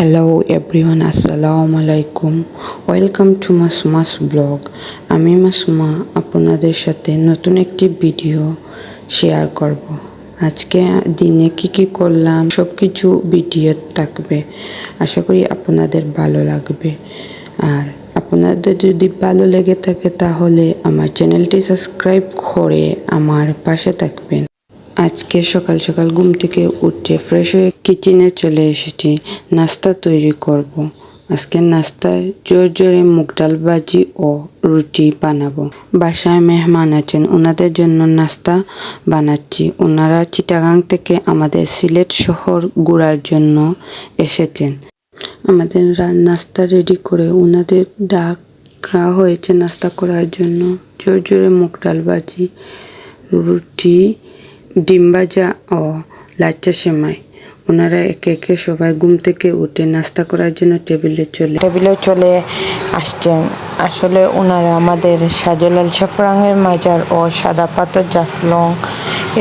Hello everyone আসসালামু আলাইকুম welcome to মাসুমাস blog আমি মাসুমা আপনাদের সাথে নতুন একটি ভিডিও শেয়ার করব। আজকে দিনে কি কি করলাম সব কিছু ভিডিও থাকবে। আশা করি আপনাদের ভালো লাগবে। আর আপনাদের যদি ভালো লেগে থাকে তাহলে আমার চ্যানেলটি সাবস্ক্রাইব করে আমার পাশে থাকবেন। আজকে সকাল সকাল ঘুম থেকে উঠে ফ্রেশ হয়ে কিচেনে চলে এসেছি। নাস্তা তৈরি করব। আজকে নাস্তায় জোর জোরে মুগ ডাল ভাজি ও রুটি বানাবো। বাসায় মেহমান আছেন ওনাদের জন্য নাস্তা বানাচ্ছি। ওনারা চিটাগাং থেকে আমাদের সিলেট শহর ঘোরার জন্য এসেছেন। আমাদের নাস্তা রেডি করে ওনাদের ডাকা হয়েছে নাস্তা করার জন্য। জোর জোরে মুগ ডাল ভাজি, রুটি ডিম ভাজা ও লাচ্চা সেমাই। ওনারা একে একে সবাই ঘুম থেকে উঠে নাস্তা করার জন্য টেবিলে চলে টেবিলে চলে আসছেন। আসলে ওনারা আমাদের শাহজালাল সাফরাঙের মাজার ও সাদা পাথর জাফলং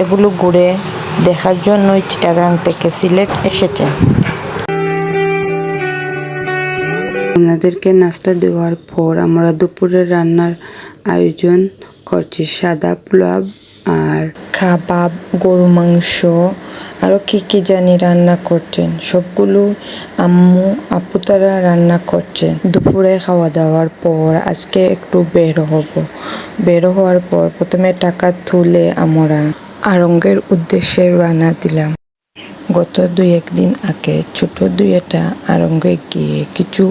এগুলো ঘুরে দেখার জন্যই চিটাগাং থেকে সিলেট এসেছেন। ওনাদেরকে নাস্তা দেওয়ার পর আমরা দুপুরের রান্নার আয়োজন করছি সাদা পোলাও আর কাবাব, গরু মাংস আরও কী কী জানি রান্না করছেন। সবগুলো আম্মু, আপু তারা রান্না করছেন। দুপুরে খাওয়া দাওয়ার পর আজকে একটু বের হব। বের হওয়ার পর প্রথমে টাকা তুলে আমরা আরঙ্গের উদ্দেশ্যে রানা দিলাম। গত দুই একদিন আগে ছোট দুই একটা আরঙ্গে গিয়ে কিছু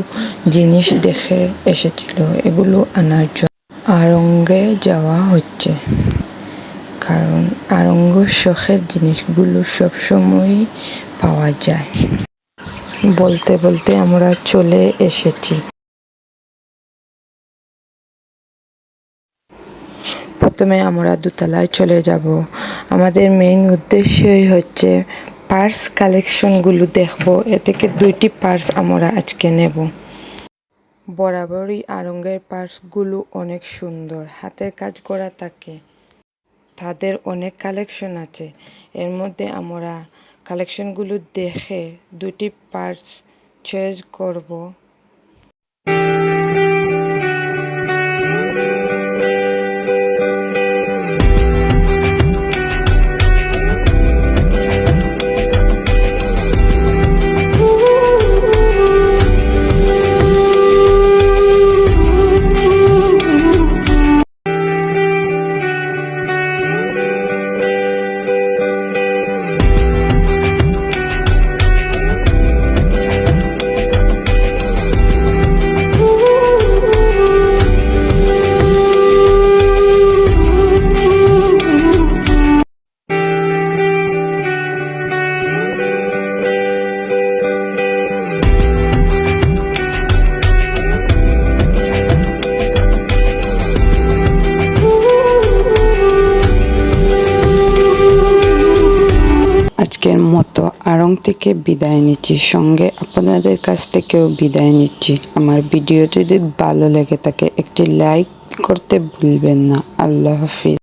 জিনিস দেখে এসেছিল। এগুলো আনার জন্য আরঙ্গে যাওয়া হচ্ছে। কারণ আরঙ্গ শখের জিনিসগুলো সবসময়ই পাওয়া যায়। বলতে বলতে আমরা চলে এসেছি। প্রথমে আমরা দোতলায় চলে যাব। আমাদের মেইন উদ্দেশ্যই হচ্ছে পার্স কালেকশনগুলো দেখব। এ থেকে দুইটি পার্স আমরা আজকে নেব। বরাবরই আরঙ্গের পার্সগুলো অনেক সুন্দর। হাতের কাজ করা থাকে তাদের অনেক কালেকশন আছে। এর মধ্যে আমরা কালেকশনগুলো দেখে দুটি পার্টস চয়েস করব। আজকের মতো আড়ং থেকে বিদায় নিচ্ছি। সঙ্গে আপনাদের কাছ থেকেও বিদায় নিচ্ছি। আমার ভিডিও যদি ভালো লেগে থাকে, একটি লাইক করতে ভুলবেন না। আল্লাহ হাফিজ।